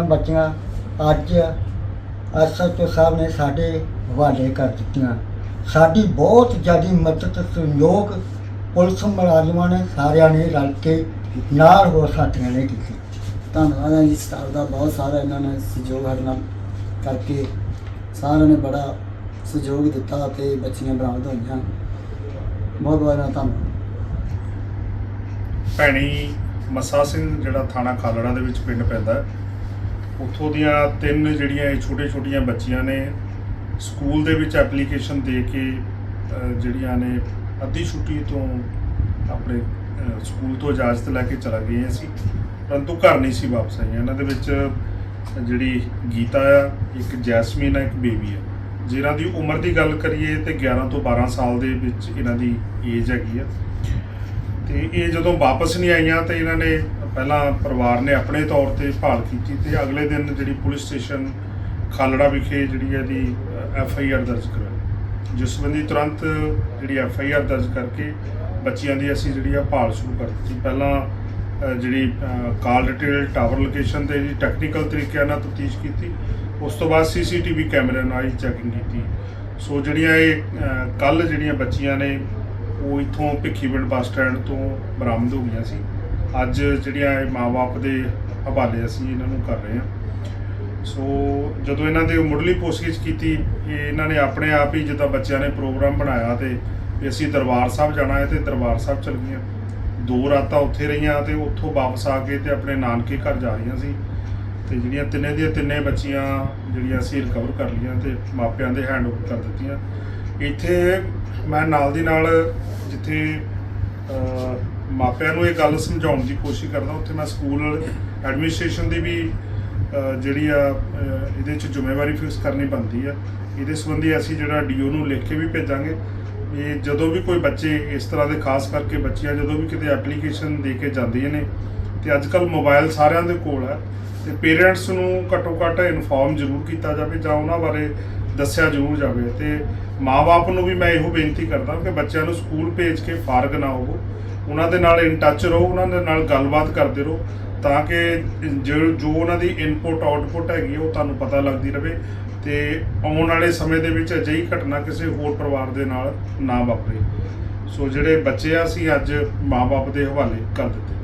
ਬੱਚੀਆਂ ਅੱਜ ਐਸਐਚਓ ਸਾਹਿਬ ਨੇ ਸਾਡੇ ਹਵਾਲੇ ਕਰ ਦਿੱਤੀਆਂ। ਸਾਡੀ ਬਹੁਤ ਜ਼ਿਆਦਾ ਮਦਦ ਸਹਿਯੋਗ ਪੁਲਿਸ ਮੁਲਾਜ਼ਮਾਂ ਨੇ ਸਾਰਿਆਂ ਨੇ ਰਲ ਕੇ ਨਾਲ ਹੋ ਸਾਥੀਆਂ ਨੇ ਕੀਤੀ। ਧੰਨਵਾਦ ਹੈ ਜੀ ਸਟਾਫ ਦਾ ਬਹੁਤ ਸਾਰਾ ਇਹਨਾਂ ਨੇ ਸਹਿਯੋਗ ਸਾਡੇ ਨਾਲ ਕਰਕੇ ਸਾਰਿਆਂ ਨੇ ਬੜਾ ਸਹਿਯੋਗ ਦਿੱਤਾ ਤੇ ਬੱਚੀਆਂ ਬਰਾਮਦ ਹੋਈਆਂ। ਬਹੁਤ ਬਹੁਤ ਇਹਨਾਂ ਦਾ ਧੰਨਵਾਦ। ਭੈਣੀ ਮੱਸਾ ਸਿੰਘ ਜਿਹੜਾ ਥਾਣਾ ਖਾਲੜਾ ਦੇ ਵਿੱਚ ਪਿੰਡ ਪੈਂਦਾ ਹੈ ਉੱਥੋਂ ਦੀਆਂ ਤਿੰਨ ਜਿਹੜੀਆਂ ਇਹ ਛੋਟੇ-ਛੋਟੀਆਂ ਬੱਚੀਆਂ ਨੇ, ਸਕੂਲ ਦੇ ਵਿੱਚ ਐਪਲੀਕੇਸ਼ਨ ਦੇ ਕੇ ਜਿਹੜੀਆਂ ਨੇ ਅੱਧੀ ਛੁੱਟੀ ਤੋਂ ਆਪਣੇ ਸਕੂਲ ਤੋਂ ਇਜਾਜ਼ਤ ਲੈ ਕੇ ਚਲਾ ਗਈਆਂ ਸੀ, ਪਰੰਤੂ ਘਰ ਨਹੀਂ ਸੀ ਵਾਪਸ ਆਈਆਂ। ਇਹਨਾਂ ਦੇ ਵਿੱਚ ਜਿਹੜੀ ਗੀਤਾ ਆ, ਇੱਕ ਜੈਸਮੀਨ ਆ, ਇੱਕ ਬੇਬੀ ਆ। ਜਿਨ੍ਹਾਂ ਦੀ ਉਮਰ ਦੀ ਗੱਲ ਕਰੀਏ ਤੇ 11 ਤੋਂ 12 ਸਾਲ ਦੇ ਵਿੱਚ ਇਹਨਾਂ ਦੀ ਏਜ ਹੈਗੀ ਆ। ਤੇ ਇਹ ਜਦੋਂ ਵਾਪਸ ਨਹੀਂ ਆਈਆਂ ਤੇ ਇਹਨਾਂ ਨੇ ਪਹਿਲਾਂ ਪਰਿਵਾਰ ਨੇ ਆਪਣੇ ਤੌਰ ਤੇ ਭਾਲ ਕੀਤੀ ਤੇ ਅਗਲੇ ਦਿਨ ਜਿਹੜੀ ਪੁਲਿਸ ਸਟੇਸ਼ਨ ਖਾਲੜਾ ਵਿਖੇ ਜਿਹੜੀ ਇਹਦੀ ਐਫ ਆਈ ਆਰ ਦਰਜ ਕਰਵਾਈ ਜਿਸ ਸੰਬੰਧੀ ਤੁਰੰਤ ਜਿਹੜੀ ਐਫ ਆਈ ਆਰ ਦਰਜ ਕਰਕੇ ਬੱਚਿਆਂ ਦੀ ਅਸੀਂ ਜਿਹੜੀ ਆ ਭਾਲ ਸ਼ੁਰੂ ਕਰ ਦਿੱਤੀ। ਪਹਿਲਾਂ ਜਿਹੜੀ ਕਾਲ ਡਿਟੇਲ, ਟਾਵਰ ਲੋਕੇਸ਼ਨ ਤੇ ਜੀ ਟੈਕਨੀਕਲ ਤਰੀਕਿਆਂ ਨਾਲ ਤਫਤੀਸ਼ ਕੀਤੀ। ਉਸ ਤੋਂ ਬਾਅਦ ਸੀਸੀਟੀਵੀ ਕੈਮਰੇ ਨਾਲ ਹੀ ਚੈਕਿੰਗ ਕੀਤੀ। ਸੋ ਜਿਹੜੀਆਂ ਇਹ ਕੱਲ ਜਿਹੜੀਆਂ ਬੱਚੀਆਂ ਨੇ, ਉਹ ਇਥੋਂ ਭਿੱਖੀਵਿੰਡ ਬੱਸ ਸਟੈਂਡ ਤੋਂ ਬਰਾਮਦ ਹੋ ਗਈਆਂ ਸੀ। ਅੱਜ ਜਿਹੜੀਆਂ ਇਹ ਮਾਪੇ ਦੇ ਹਵਾਲੇ ਅਸੀਂ ਇਹਨਾਂ ਨੂੰ ਕਰ ਰਹੇ ਹਾਂ। ਸੋ ਜਦੋਂ ਇਹਨਾਂ ਦੇ ਮੁੱਢਲੀ ਪੁੱਛਗਿੱਛ ਕੀਤੀ, ਇਹ ਇਹਨਾਂ ਨੇ ਆਪਣੇ ਆਪ ਹੀ ਜਿੱਦਾਂ ਬੱਚਿਆਂ ਨੇ ਪ੍ਰੋਗਰਾਮ ਬਣਾਇਆ ਤੇ ਅਸੀਂ ਦਰਬਾਰ ਸਾਹਿਬ ਜਾਣਾ ਹੈ ਤੇ ਦਰਬਾਰ ਸਾਹਿਬ ਚਲ ਗਈਆਂ। ਦੋ ਰਾਤਾਂ ਉੱਥੇ ਰਹੀਆਂ ਤੇ ਉੱਥੋਂ ਵਾਪਸ ਆ ਕੇ ਤੇ ਆਪਣੇ ਨਾਨਕੇ ਘਰ ਜਾ ਰਹੀਆਂ ਸੀ। ਤੇ ਜਿਹੜੀਆਂ ਤਿੰਨੇ ਦੀਆਂ ਤਿੰਨੇ ਬੱਚੀਆਂ ਜਿਹੜੀਆਂ ਅਸੀਂ ਰਿਕਵਰ ਕਰ ਲਈਆਂ ਤੇ ਮਾਪਿਆਂ ਦੇ ਹੈਂਡ ਓਵਰ ਕਰ ਦਿੱਤੀਆਂ। ਇੱਥੇ ਮੈਂ ਨਾਲ ਦੀ ਨਾਲ ਜਿੱਥੇ ਮਾਪਿਆਂ ਨੂੰ ਇਹ ਗੱਲ ਸਮਝਾਉਣ ਦੀ ਕੋਸ਼ਿਸ਼ ਕਰਦਾ। ਉੱਥੇ ਮੈਂ ਸਕੂਲ ਐਡਮਿਨਿਸਟ੍ਰੇਸ਼ਨ ਦੀ ਵੀ ਜਿਹੜੀ ਆ ਇਹਦੇ 'ਚ ਜ਼ਿੰਮੇਵਾਰੀ ਫਿਕਸ ਕਰਨੀ ਬਣਦੀ ਆ। ਇਹਦੇ ਸੰਬੰਧੀ ਅਸੀਂ ਜਿਹੜਾ ਡੀਓ ਨੂੰ ਲਿਖ ਕੇ ਵੀ ਭੇਜਾਂਗੇ। ਇਹ ਜਦੋਂ ਵੀ ਕੋਈ ਬੱਚੇ ਇਸ ਤਰ੍ਹਾਂ ਦੇ, ਖਾਸ ਕਰਕੇ ਬੱਚੀਆਂ ਜਦੋਂ ਵੀ ਕਿਤੇ ਐਪਲੀਕੇਸ਼ਨ ਦੇ ਕੇ ਜਾਂਦੀਆਂ ਨੇ ਤੇ ਅੱਜ ਕੱਲ ਮੋਬਾਈਲ ਸਾਰਿਆਂ ਦੇ ਕੋਲ ਹੈ ਤੇ ਪੇਰੈਂਟਸ ਨੂੰ ਘੱਟੋ ਘੱਟ ਇਨਫੋਰਮ ਜ਼ਰੂਰ ਕੀਤਾ ਜਾਵੇ ਜਾਂ ਉਹਨਾਂ ਬਾਰੇ ਦੱਸਿਆ ਜ਼ਰੂਰ ਜਾਵੇ। ਤੇ ਮਾਪੇ ਨੂੰ ਵੀ ਮੈਂ ਇਹੋ ਬੇਨਤੀ ਕਰਦਾ ਕਿ ਬੱਚਿਆਂ ਨੂੰ ਸਕੂਲ ਭੇਜ ਕੇ ਫਾਰਗ ਨਾ ਹੋਵੋ। ਉਹਨਾਂ ਦੇ ਨਾਲ ਇਨ ਟੱਚ ਰਹੋ, ਉਹਨਾਂ ਦੇ ਨਾਲ ਗੱਲਬਾਤ ਕਰਦੇ ਰਹੋ ਤਾਂ ਕਿ ਜੋ ਜੋ ਉਹਨਾਂ ਦੀ ਇਨਪੁਟ ਆਊਟਪੁੱਟ ਹੈਗੀ ਉਹ ਤੁਹਾਨੂੰ ਪਤਾ ਲੱਗਦੀ ਰਹੇ ਤੇ ਆਉਣ ਵਾਲੇ ਸਮੇਂ ਦੇ ਵਿੱਚ ਅਜਿਹੀ ਘਟਨਾ ਕਿਸੇ ਹੋਰ ਪਰਿਵਾਰ ਦੇ ਨਾਲ ਨਾ ਵਾਪਰੇ। ਸੋ ਜਿਹੜੇ ਬੱਚੇ ਆ, ਅਸੀਂ ਅੱਜ ਮਾਪੇ ਦੇ ਹਵਾਲੇ ਕਰ ਦਿੱਤੇ।